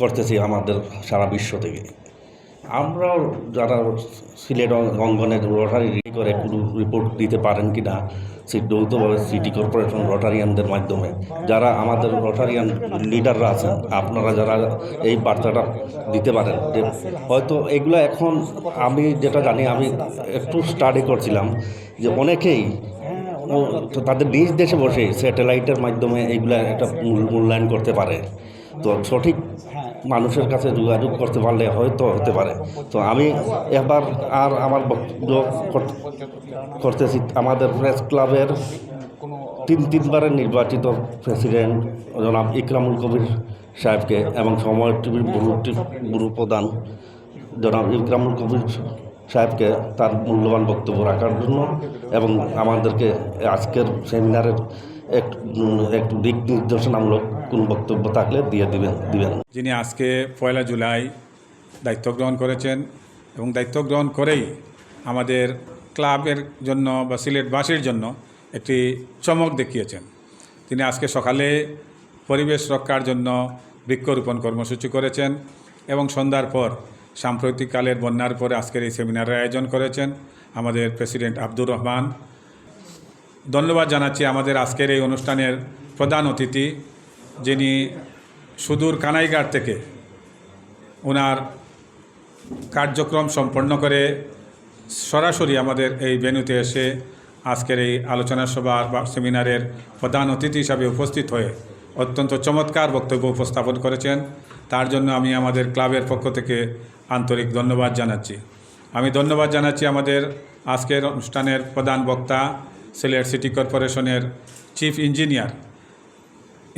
করতেছি আমাদের সারা বিশ্ব থেকে। আমরাও যারা সিলেট অং- অঙ্গনের রোটারি করে কোনো রিপোর্ট দিতে পারেন কি না যৌথভাবে সিটি কর্পোরেশন রোটারিয়ানদের মাধ্যমে, যারা আমাদের রোটারিয়ান লিডাররা আছেন, আপনারা যারা এই বার্তাটা দিতে পারেন যে হয়তো এগুলো এখন আমি যেটা জানি, আমি একটু স্টাডি করছিলাম যে অনেকেই তো তাদের নিজ দেশে বসে স্যাটেলাইটের মাধ্যমে এইগুলা একটা মূল- মূল্যায়ন করতে পারে। তো সঠিক মানুষের কাছে যোগাযোগ করতে পারলে হয়তো হতে পারে। তো আমি এবার আর আমার বক্তব্য করতেছি, আমাদের প্রেস ক্লাবের তিন, তিনবারের নির্বাচিত প্রেসিডেন্ট জনাব ইকরামুল কবির সাহেবকে এবং সময় টিভির বুরু প্রধান জনাব ইকরামুল কবির সাহেবকে তার মূল্যবান বক্তব্য রাখার জন্য এবং আমাদেরকে আজকের সেমিনারের একটু একটু দিক নির্দেশনামূলক কোন বক্তব্য থাকলে দিয়ে দিবেন দিবেন। যিনি আজকে পয়লা জুলাই দায়িত্ব গ্রহণ করেছেন এবং দায়িত্ব গ্রহণ করেই আমাদের ক্লাবের জন্য বা সিলেটবাসীর জন্য একটি চমক দেখিয়েছেন। তিনি আজকে সকালে পরিবেশ রক্ষার জন্য বৃক্ষরোপণ কর্মসূচি করেছেন এবং সন্ধ্যার পর সাম্প্রতিককালের বন্যার পরে আজকের এই সেমিনারের আয়োজন করেছেন আমাদের প্রেসিডেন্ট আব্দুর রহমান। ধন্যবাদ জানাচ্ছি আমাদের আজকের এই অনুষ্ঠানের প্রধান অতিথি, যিনি সুদূর কানাইঘাট থেকে ওনার কার্যক্রম সম্পন্ন করে সরাসরি আমাদের এই ভেন্যুতে এসে আজকের এই আলোচনা সভার বা সেমিনারের প্রধান অতিথি হিসাবে উপস্থিত হয়ে অত্যন্ত চমৎকার বক্তব্য উপস্থাপন করেছেন। তার জন্য আমি আমাদের ক্লাবের পক্ষ থেকে আন্তরিক ধন্যবাদ জানাচ্ছি। আমি ধন্যবাদ জানাচ্ছি আমাদের আজকের অনুষ্ঠানের প্রধান বক্তা, সিলেট সিটি কর্পোরেশনের chief engineer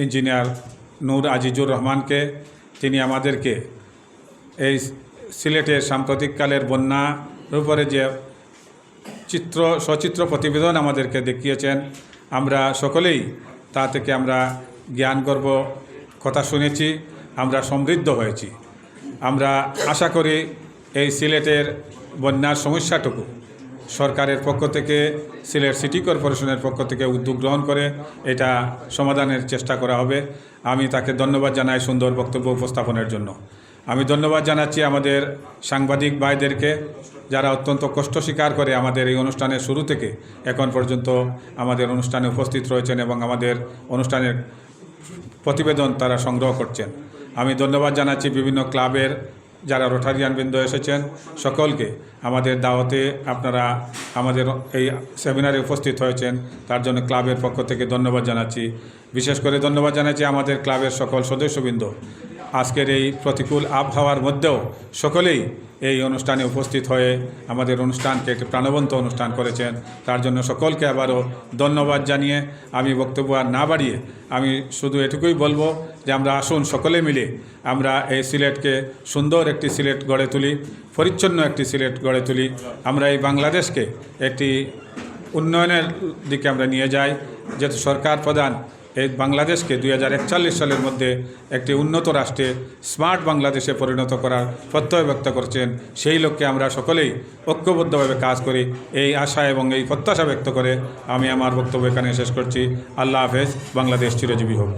engineer Noor Azizur রহমানকে। তিনি আমাদেরকে এই সিলেটের সাম্প্রতিককালের বন্যার উপরে যে চিত্র, সচিত্র প্রতিবেদন আমাদেরকে দেখিয়েছেন, আমরা সকলেই তা থেকে আমরা জ্ঞান গর্ব কথা শুনেছি। আমরা সমৃদ্ধ হয়েছি। আমরা আশা করি এই সিলেটের বন্যার সমস্যাটুকু সরকারের পক্ষ থেকে, সিলেট সিটি কর্পোরেশনের পক্ষ থেকে উদ্যোগ গ্রহণ করে এটা সমাধানের চেষ্টা করা হবে। আমি তাকে ধন্যবাদ জানাই সুন্দর বক্তব্য উপস্থাপনের জন্য। আমি ধন্যবাদ জানাচ্ছি আমাদের সাংবাদিক ভাইদেরকে যারা অত্যন্ত কষ্ট স্বীকার করে আমাদের এই অনুষ্ঠানের শুরু থেকে এখন পর্যন্ত আমাদের অনুষ্ঠানে উপস্থিত রয়েছেন এবং আমাদের অনুষ্ঠানের প্রতিবেদন তারা সংগ্রহ করছেন। আমি ধন্যবাদ জানাচ্ছি বিভিন্ন ক্লাবের যারা রোটারিয়ান বৃন্দ এসেছেন সকলকে। আমাদের দাওয়াতে আপনারা আমাদের এই সেমিনারে উপস্থিত হয়েছেন, তার জন্য ক্লাবের পক্ষ থেকে ধন্যবাদ জানাচ্ছি। বিশেষ করে ধন্যবাদ জানাচ্ছি আমাদের ক্লাবের সকল সদস্যবৃন্দ। আজকের এই প্রতিকূল আবহাওয়ার মধ্যেও সকলেই এই অনুষ্ঠানে উপস্থিত হয়ে আমাদের অনুষ্ঠানকে একটি প্রাণবন্ত অনুষ্ঠান করেছেন। তার জন্য সকলকে আবারও ধন্যবাদ জানিয়ে আমি বক্তব্য আর না বাড়িয়ে আমি শুধু এটুকুই বলব যে আমরা আসুন সকলে মিলে আমরা এই সিলেটকে সুন্দর একটি সিলেট গড়ে তুলি, পরিচ্ছন্ন একটি সিলেট গড়ে তুলি। আমরা এই বাংলাদেশকে একটি উন্নয়নের দিকে আমরা নিয়ে যাই। যেহেতু সরকার প্রধান এই বাংলাদেশকে দুই হাজার একচল্লিশ সালের মধ্যে একটি উন্নত রাষ্ট্রে স্মার্ট বাংলাদেশে পরিণত করার প্রত্যয় ব্যক্ত করছেন, সেই লক্ষ্যে আমরা সকলেই ঐক্যবদ্ধভাবে কাজ করি। এই আশা এবং এই প্রত্যাশা ব্যক্ত করে আমি আমার বক্তব্য এখানে শেষ করছি। আল্লাহ হাফেজ, বাংলাদেশ চিরজীবী হোক।